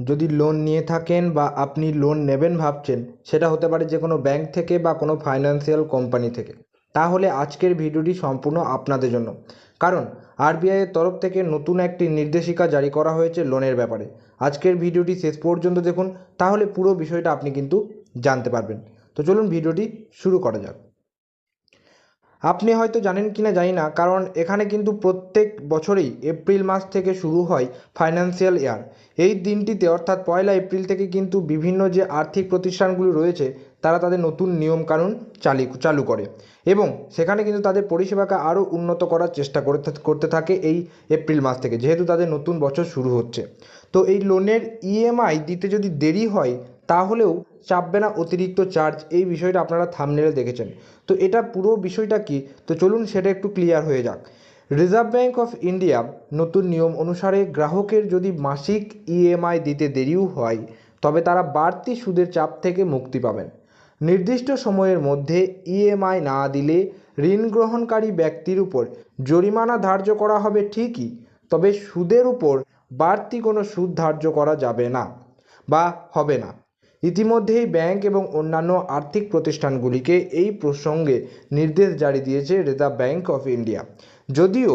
যদি লোন নিয়ে থাকেন বা আপনি লোন নেবেন ভাবছেন, সেটা হতে পারে যে কোনো ব্যাংক থেকে বা কোনো ফাইন্যান্সিয়াল কোম্পানি থেকে। তাহলে আজকের ভিডিওটি সম্পূর্ণ আপনাদের জন্য। কারণ আরবিআইয়ের তরফ থেকে নতুন একটি নির্দেশিকা জারি করা হয়েছে লোনের ব্যাপারে। আজকের ভিডিওটি শেষ পর্যন্ত দেখুন, তাহলে পুরো বিষয়টা আপনি কিন্তু জানতে পারবেন। তো চলুন ভিডিওটি শুরু করা যাক। আপনি হয়তো জানেন কি না জানি না, কারণ এখানে কিন্তু প্রত্যেক বছরেই এপ্রিল মাস থেকে শুরু হয় ফাইন্যান্সিয়াল ইয়ার এই দিনটিতে, অর্থাৎ পয়লা এপ্রিল থেকে কিন্তু বিভিন্ন যে আর্থিক প্রতিষ্ঠানগুলি রয়েছে, তারা তাদের নতুন নিয়মকানুন চালি, চালু করে এবং সেখানে কিন্তু তাদের পরিষেবাকে আরও উন্নত করার চেষ্টা করে করতে থাকে এই এপ্রিল মাস থেকে, যেহেতু তাদের নতুন বছর শুরু হচ্ছে। তো এই লোনের ইএমআই দিতে যদি দেরি হয়, তাহলেও চাপবে না অতিরিক্ত চার্জ এই বিষয়টা আপনারা থামনেলে দেখেছেন। তো এটা পুরো বিষয়টা কি? তো চলুন সেটা একটু ক্লিয়ার হয়ে যাক। রিজার্ভ ব্যাঙ্ক অফ ইন্ডিয়া নতুন নিয়ম অনুসারে গ্রাহকের যদি মাসিক ইএমআই দিতে দেরিও হয়, তবে তারা বাড়তি সুদের চাপ থেকে মুক্তি পাবেন। নির্দিষ্ট সময়ের মধ্যে ইএমআই না দিলে ঋণ গ্রহণকারী ব্যক্তির উপর জরিমানা ধার্য করা হবে ঠিকই, তবে সুদের উপর বাড়তি কোনো সুদ ধার্য করা যাবে না বা হবে না। ইতিমধ্যেই ব্যাংক এবং অন্যান্য আর্থিক প্রতিষ্ঠানগুলিকে এই প্রসঙ্গে নির্দেশ জারি দিয়েছে রিজার্ভ ব্যাংক অফ ইন্ডিয়া। যদিও,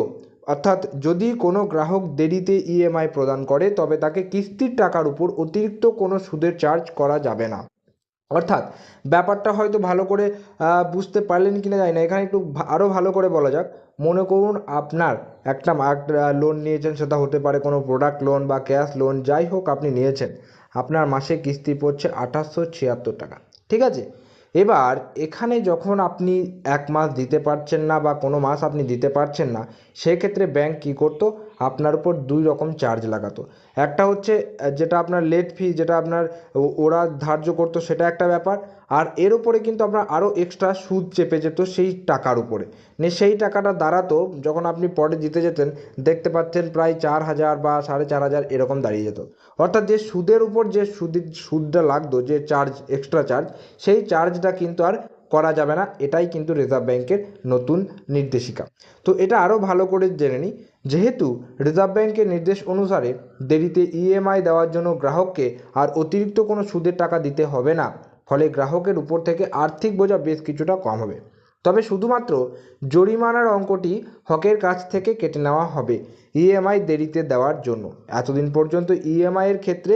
অর্থাৎ যদি কোনো গ্রাহক দেরিতে ইএমআই প্রদান করে, তবে তাকে কিস্তির টাকার উপর অতিরিক্ত কোনো সুদের চার্জ করা যাবে না। অর্থাৎ ব্যাপারটা হয়তো ভালো করে বুঝতে পারলেন কিনা জানি না। এখানে একটু আরও ভালো করে বলা যাক। মনে করুন আপনার একটা লোন নিয়েছেন, সেটা হতে পারে কোনো প্রোডাক্ট লোন বা ক্যাশ লোন যাই হোক আপনি নিয়েছেন। আপনার মাসে কিস্তি পড়ছে আঠাশশো ছিয়াত্তর টাকা, ঠিক আছে? এবার এখানে যখন আপনি এক মাস দিতে পারছেন না বা কোনো মাস আপনি দিতে পারছেন না, সেক্ষেত্রে ব্যাংক কী করতো? আপনার উপর দুই রকম চার্জ লাগাতো। একটা হচ্ছে যেটা আপনার লেট ফি যেটা আপনার ওরা ধার্য করতো, সেটা একটা ব্যাপার। আর এর উপরে কিন্তু আপনার আরও এক্সট্রা সুদ চেপে যেত সেই টাকার উপরে। নিয়ে সেই টাকাটা দাঁড়াতো, যখন আপনি পরে দিতে যেতেন, দেখতে পাচ্ছেন প্রায় চার হাজার বা সাড়ে চার হাজার এরকম দাঁড়িয়ে যেত। অর্থাৎ যে সুদের উপর যে সুদ, সুদটা লাগতো, যে চার্জ এক্সট্রা চার্জ সেই চার্জটা কিন্তু আর করা যাবে না, এটাই কিন্তু রিজার্ভ ব্যাংকের নতুন নির্দেশিকা। তো এটা আরও ভালো করে জেনে নিই, যেহেতু রিজার্ভ ব্যাংকের নির্দেশ অনুসারে দেরিতে ইএমআই দেওয়ার জন্য গ্রাহককে আর অতিরিক্ত কোনো সুদের টাকা দিতে হবে না, ফলে গ্রাহকের উপর থেকে আর্থিক বোঝা বেশ কিছুটা কম হবে। তবে শুধুমাত্র জরিমানার অঙ্কটি হকের কাছ থেকে কেটে নেওয়া হবে ইএমআই দেরিতে দেওয়ার জন্য। এতদিন পর্যন্ত ইএমআইয়ের ক্ষেত্রে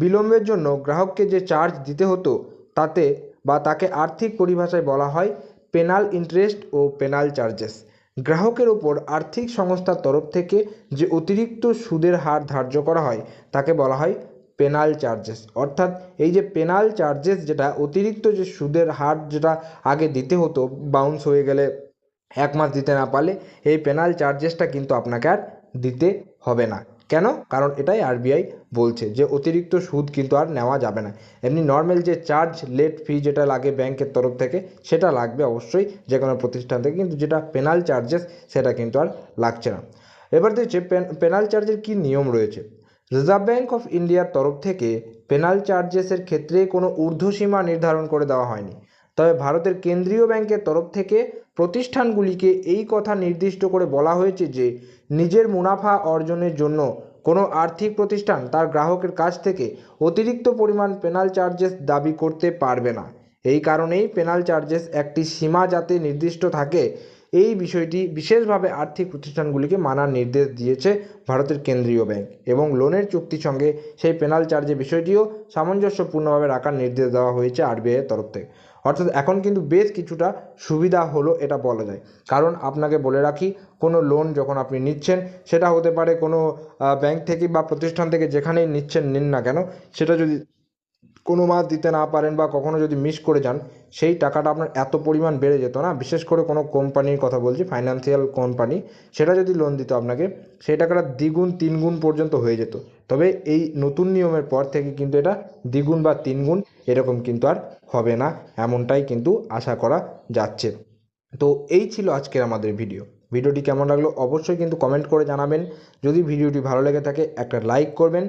বিলম্বের জন্য গ্রাহককে যে চার্জ দিতে হতো, তাতে বা তাকে আর্থিক পরিভাষায় বলা হয় পেনাল ইন্টারেস্ট ও পেনাল চার্জেস। গ্রাহকের ওপর আর্থিক সংস্থার তরফ থেকে যে অতিরিক্ত সুদের হার ধার্য করা হয়, তাকে বলা হয় পেনাল চার্জেস। অর্থাৎ এই যে পেনাল চার্জেস যেটা, অতিরিক্ত যে সুদের হার যেটা আগে দিতে হতো বাউন্স হয়ে গেলে এক মাস দিতে না পারলে, এই পেনাল চার্জেসটা কিন্তু আপনাকে আর দিতে হবে না। কেন? কারণ এটাই আরবিআই বলছে যে অতিরিক্ত সুদ কিন্তু আর নেওয়া যাবে না। এমনি নর্মাল যে চার্জ লেট ফি যেটা লাগে ব্যাংকের তরফ থেকে, সেটা লাগবে অবশ্যই যে কোনো প্রতিষ্ঠান থেকে, কিন্তু যেটা পেনাল চার্জেস সেটা কিন্তু আর লাগছে না। এবার দেখছে পেনাল চার্জের কী নিয়ম রয়েছে? রিজার্ভ ব্যাংক অফ ইন্ডিয়ার তরফ থেকে পেনাল চার্জেসের ক্ষেত্রে কোনো ঊর্ধ্বসীমা নির্ধারণ করে দেওয়া হয়নি। তবে ভারতের কেন্দ্রীয় ব্যাংকের তরফ থেকে প্রতিষ্ঠানগুলিকে এই কথা নির্দিষ্ট করে বলা হয়েছে যে, নিজের মুনাফা অর্জনের জন্য কোনো আর্থিক প্রতিষ্ঠান তার গ্রাহকের কাছ থেকে অতিরিক্ত পরিমাণ পেনাল চার্জেস দাবি করতে পারবে না। এই কারণেই পেনাল চার্জেস একটি সীমা যাতে নির্দিষ্ট থাকে, এই বিষয়টি বিশেষভাবে আর্থিক প্রতিষ্ঠানগুলিকে মানার নির্দেশ দিয়েছে ভারতের কেন্দ্রীয় ব্যাংক এবং লোনের চুক্তির সঙ্গে সেই পেনাল চার্জের বিষয়টিও সামঞ্জস্যপূর্ণভাবে রাখার নির্দেশ দেওয়া হয়েছে আরবিআইয়ের তরফ থেকে। অর্থাৎ এখন কিন্তু বেশ কিছুটা সুবিধা হলো এটা বলা যায়। কারণ আপনাকে বলে রাখি, কোনো লোন যখন আপনি নিচ্ছেন, সেটা হতে পারে কোনো ব্যাংক থেকে বা প্রতিষ্ঠান থেকে যেখানেই নিচ্ছেন, নিন না কেন, সেটা যদি কোনো মাস দিতে না পারেন বা কখনো যদি মিস করে যান সেই টাকাটা আপনার এত পরিমাণ বেড়ে যেত না। বিশেষ করে কোনো কোম্পানির কথা বলছি ফাইন্যান্সিয়াল কোম্পানি সেটা যদি লোন দিত আপনাকে, সেই টাকাটা দ্বিগুণ, তিনগুণ পর্যন্ত হয়ে যেত। তবে এই নতুন নিয়মের পর থেকে কিন্তু এটা দ্বিগুণ বা তিনগুণ এরকম কিন্তু আর হবে না, এমনটাই কিন্তু আশা করা যাচ্ছে। তো এই ছিল আজকের আমাদের ভিডিও ভিডিওটি কেমন লাগল অবশ্যই কিন্তু কমেন্ট করে জানাবেন। যদি ভিডিওটি ভালো লেগে থাকে, একটা লাইক করবেন।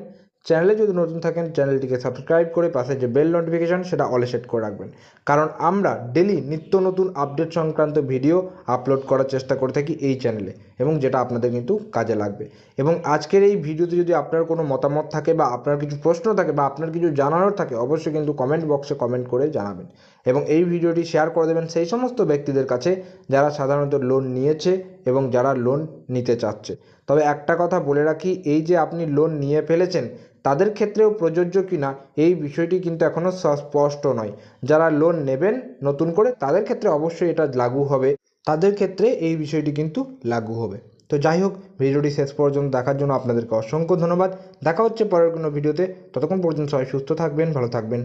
চ্যানেলে যদি নতুন থাকেন, চ্যানেলটিকে সাবস্ক্রাইব করে পাশে যে বেল নোটিফিকেশান সেটা অলে সেট করে রাখবেন। কারণ আমরা ডেলি নিত্য নতুন আপডেট সংক্রান্ত ভিডিও আপলোড করার চেষ্টা করে থাকি এই চ্যানেলে এবং যেটা আপনাদের কিন্তু কাজে লাগবে। এবং আজকের এই ভিডিওতে যদি আপনার কোনো মতামত থাকে বা আপনার কিছু প্রশ্ন থাকে বা আপনার কিছু জানানোর থাকে, অবশ্যই কিন্তু কমেন্ট বক্সে কমেন্ট করে জানাবেন। এবং এই ভিডিওটি শেয়ার করে দেবেন সেই সমস্ত ব্যক্তিদের কাছে যারা সাধারণত লোন নিয়েছে এবং যারা লোন নিতে চাচ্ছে। তবে একটা কথা বলে রাখি, এই যে আপনি লোন নিয়ে ফেলেছেন তাদের ক্ষেত্রেও প্রযোজ্য কিনা এই বিষয়টি কিন্তু এখনও স্পষ্ট নয়। যারা লোন নেবেন নতুন করে তাদের ক্ষেত্রে অবশ্যই এটা লাগু হবে। তাদের ক্ষেত্রে এই বিষয়টি কিন্তু লাগু হবে। তো যাই হোক, ভিডিওটি শেষ পর্যন্ত দেখার জন্য আপনাদেরকে অসংখ্য ধন্যবাদ। দেখা হচ্ছে পরের কোনো ভিডিওতে। ততক্ষণ পর্যন্ত সবাই সুস্থ থাকবেন, ভালো থাকবেন।